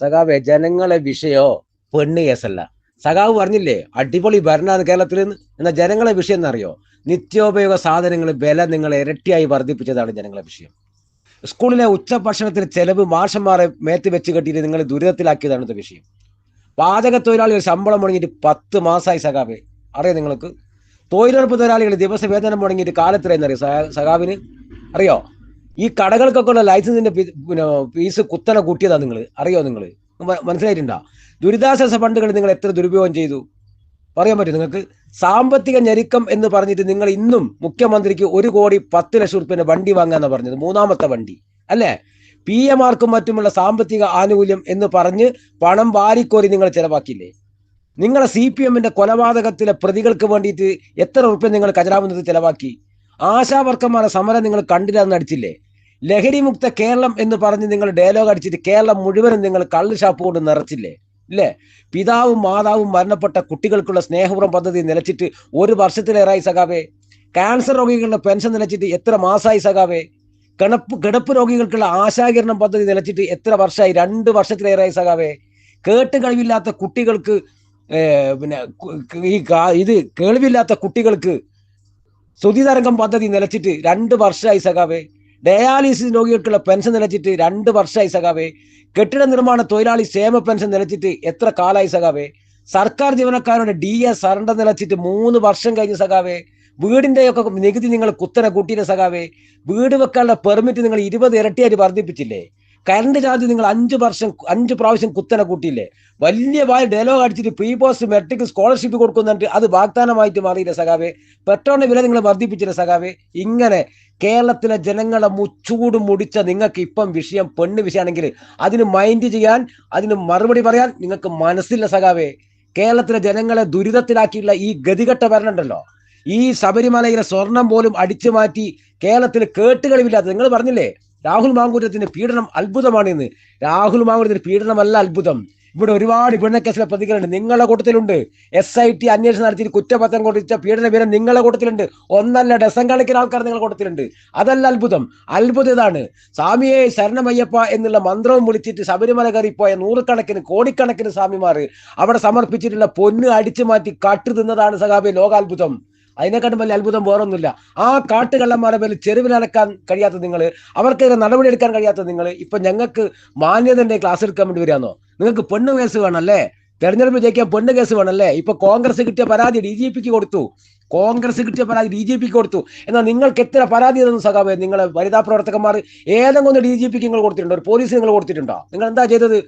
സഖാവെ ജനങ്ങളെ വിഷയോ? പെണ്ണ് കേസല്ല സഖാവ് പറഞ്ഞില്ലേ അടിപൊളി ഭരണാണ് കേരളത്തിൽ എന്നാൽ ജനങ്ങളെ വിഷയം എന്നറിയോ? നിത്യോപയോഗ സാധനങ്ങൾ വില നിങ്ങൾ ഇരട്ടിയായി വർദ്ധിപ്പിച്ചതാണ് ജനങ്ങളെ വിഷയം. സ്കൂളിലെ ഉച്ചഭക്ഷണത്തിന് ചെലവ് മാഷന്മാരെ മേത്ത് വെച്ച് കെട്ടിയിട്ട് നിങ്ങൾ ദുരിതത്തിലാക്കിയതാണ് വിഷയം. പാചക തൊഴിലാളികൾ ശമ്പളം മുടങ്ങിയിട്ട് പത്ത് മാസമായി സഖാവെ. അറിയോ നിങ്ങൾക്ക്? തൊഴിലുറപ്പ് തൊഴിലാളികൾ ദിവസ വേതനം മുടങ്ങിയിട്ട് കാലത്തിലെന്നറിയോ സഖാ- സഖാവിന്? അറിയോ? ഈ കടകൾക്കൊക്കെ ഉള്ള ലൈസൻസിന്റെ പിന്നെ ഫീസ് കുത്തനെ കൂട്ടിയതാ നിങ്ങൾ അറിയോ നിങ്ങൾ മനസ്സിലായിട്ടുണ്ടോ? ദുരിതാശ്വാസ ഫണ്ടുകൾ നിങ്ങൾ എത്ര ദുരുപയോഗം ചെയ്തു? പറയാൻ പറ്റും നിങ്ങൾക്ക്? സാമ്പത്തിക ഞെരുക്കം എന്ന് പറഞ്ഞിട്ട് നിങ്ങൾ ഇന്നും മുഖ്യമന്ത്രിക്ക് ഒരു കോടി പത്ത് ലക്ഷം റുപ്യന്റെ വണ്ടി വാങ്ങാന്നാ പറഞ്ഞത്. മൂന്നാമത്തെ വണ്ടി. അല്ലേ? പി എം ആർക്കും മറ്റുമുള്ള സാമ്പത്തിക ആനുകൂല്യം എന്ന് പറഞ്ഞ് പണം വാരിക്കോരി നിങ്ങൾ ചെലവാക്കിയില്ലേ? നിങ്ങളെ സി പി എമ്മിന്റെ കൊലപാതകത്തിലെ പ്രതികൾക്ക് വേണ്ടിയിട്ട് എത്ര റുപ്യ നിങ്ങൾ ഖജനാവുന്നത് ചെലവാക്കി? ആശാവർക്കന്മാരെ സമരം നിങ്ങൾ കണ്ടില്ല എന്ന് അടിച്ചില്ലേ ലഹരി മുക്ത കേരളം എന്ന് പറഞ്ഞ് നിങ്ങൾ ഡയലോഗ് അടിച്ചിട്ട് കേരളം മുഴുവനും നിങ്ങൾ കള്ള് ഷാപ്പ് കൊണ്ട് നിറച്ചില്ലേ? ഇല്ലേ? പിതാവും മാതാവും മരണപ്പെട്ട കുട്ടികൾക്കുള്ള സ്നേഹപുറം പദ്ധതി നിലച്ചിട്ട് ഒരു വർഷത്തിലേറായി സഖാവേ. ക്യാൻസർ രോഗികളുടെ പെൻഷൻ നിലച്ചിട്ട് എത്ര മാസമായി സഖാവേ? കിടപ്പ് കിടപ്പ് രോഗികൾക്കുള്ള ആശാകിരണം പദ്ധതി നിലച്ചിട്ട് എത്ര വർഷമായി രണ്ട് വർഷത്തിലേറായി സഖാവേ. കേട്ട് കഴിവില്ലാത്ത കുട്ടികൾക്ക് പിന്നെ ഈ ഇത് കേൾവില്ലാത്ത കുട്ടികൾക്ക് സ്തുതിതരംഗം പദ്ധതി നിലച്ചിട്ട് രണ്ട് വർഷമായി സഖാവേ. ഡയാലിസിസ് രോഗികൾക്കുള്ള പെൻഷൻ നിലച്ചിട്ട് രണ്ട് വർഷമായി സഖാവേ. കെട്ടിട നിർമ്മാണ തൊഴിലാളി ക്ഷേമ പെൻഷൻ നിലച്ചിട്ട് എത്ര കാലമായി സഖാവേ. സർക്കാർ ജീവനക്കാരുടെ ഡി എ സറണ്ടർ നിലച്ചിട്ട് മൂന്ന് വർഷം കഴിഞ്ഞ സഖാവേ. വീടിന്റെ ഒക്കെ നികുതി നിങ്ങൾ കുത്തനെ കൂട്ടിയില്ല സഖാവേ. വീട് വെക്കാനുള്ള പെർമിറ്റ് നിങ്ങൾ ഇരുപത് ഇരട്ടിയായിട്ട് വർദ്ധിപ്പിച്ചില്ലേ. കറണ്ട് ചാർജ് നിങ്ങൾ അഞ്ച് വർഷം അഞ്ച് പ്രാവശ്യം കുത്തനെ കൂട്ടിയില്ലേ? വലിയ വായ ഡയലോഗ് അടിച്ചിട്ട് പ്രീ പോസ്റ്റ് മെട്രിക് സ്കോളർഷിപ്പ് കൊടുക്കുന്നുണ്ട് അത് വാഗ്ദാനമായിട്ട് മാറിയില്ല സഖാവേ? പെട്രോളിന്റെ വില നിങ്ങൾ വർദ്ധിപ്പിച്ചില്ല സഖാവേ? ഇങ്ങനെ കേരളത്തിലെ ജനങ്ങളെ മുച്ചൂട് മുടിച്ച നിങ്ങൾക്ക് ഇപ്പം വിഷയം പെണ്ണ് വിഷയമാണെങ്കിൽ അതിന് മൈൻഡ് ചെയ്യാൻ അതിന് മറുപടി പറയാൻ നിങ്ങൾക്ക് മനസ്സില്ല സഖാവേ. കേരളത്തിലെ ജനങ്ങളെ ദുരിതത്തിലാക്കിയുള്ള ഈ ഗതികെട്ട ഭരണമുണ്ടല്ലോ ഈ ശബരിമലയിലെ സ്വർണം പോലും അടിച്ചു മാറ്റി കേരളത്തിൽ കേട്ടുകളിവില്ലാത്ത നിങ്ങൾ പറഞ്ഞില്ലേ? രാഹുൽ മാങ്കൂറ്റത്തിന്റെ പീഡനം അത്ഭുതമാണ് ഇന്ന് രാഹുൽ മാങ്കൂറ്റത്തിന്റെ പീഡനമല്ല അത്ഭുതം. ഇവിടെ ഒരുപാട് പീഡനക്കേസിലെ പ്രതികളുണ്ട്. നിങ്ങളുടെ കൂട്ടത്തിലുണ്ട്. എസ് ഐ ടി അന്വേഷണം നടത്തി കുറ്റപത്രം കൊടുത്ത പീഡന വിവരം നിങ്ങളുടെ കൂട്ടത്തിലുണ്ട്. ഒന്നല്ല ഡസൻ കണക്കിന് ആൾക്കാർ നിങ്ങളുടെ കൂട്ടത്തിലുണ്ട്. അതല്ല അത്ഭുതം. അത്ഭുതം ഇതാണ്. സ്വാമിയെ ശരണമയ്യപ്പ എന്നുള്ള മന്ത്രവും വിളിച്ചിട്ട് ശബരിമല കയറിപ്പോയ നൂറുകണക്കിന് കോടിക്കണക്കിന് സ്വാമിമാർ അവിടെ സമർപ്പിച്ചിട്ടുള്ള പൊന്ന് അടിച്ചു മാറ്റി കട്ടു തിന്നതാണ് സഖാബി ലോകാത്ഭുതം. അതിനെക്കാട്ടും വലിയ അത്ഭുതം വേറൊന്നുമില്ല. ആ കാട്ടുകള്ളന്മാരെ മേൽ ചെരുവിലടക്കാൻ കഴിയാത്ത നിങ്ങൾ അവർക്കെതിരെ നടപടി എടുക്കാൻ കഴിയാത്ത നിങ്ങൾ ഇപ്പൊ ഞങ്ങൾക്ക് മാന്യതന്റെ ക്ലാസ് എടുക്കാൻ വേണ്ടി വരികയാണോ നിങ്ങൾക്ക് പെണ്ണ് കേസ് വേണമല്ലേ? തെരഞ്ഞെടുപ്പ് ജയിക്കാൻ പെണ്ണ് കേസ് വേണമല്ലേ? ഇപ്പൊ കോൺഗ്രസ് കിട്ടിയ പരാതി ഡി ജി പിക്ക് കൊടുത്തു. കോൺഗ്രസ് കിട്ടിയ പരാതി ഡി ജി പിക്ക് കൊടുത്തു. എന്നാൽ നിങ്ങൾക്ക് എത്ര പരാതി തന്നു സഖാബേ നിങ്ങളെ വനിതാ പ്രവർത്തകന്മാർ ഏതെങ്കിലും ഒന്ന് ഡി ജി പിക്ക് നിങ്ങൾ കൊടുത്തിട്ടുണ്ടോ? ഒരു പോലീസ് നിങ്ങൾ കൊടുത്തിട്ടുണ്ടോ? നിങ്ങൾ എന്താ ചെയ്തത്?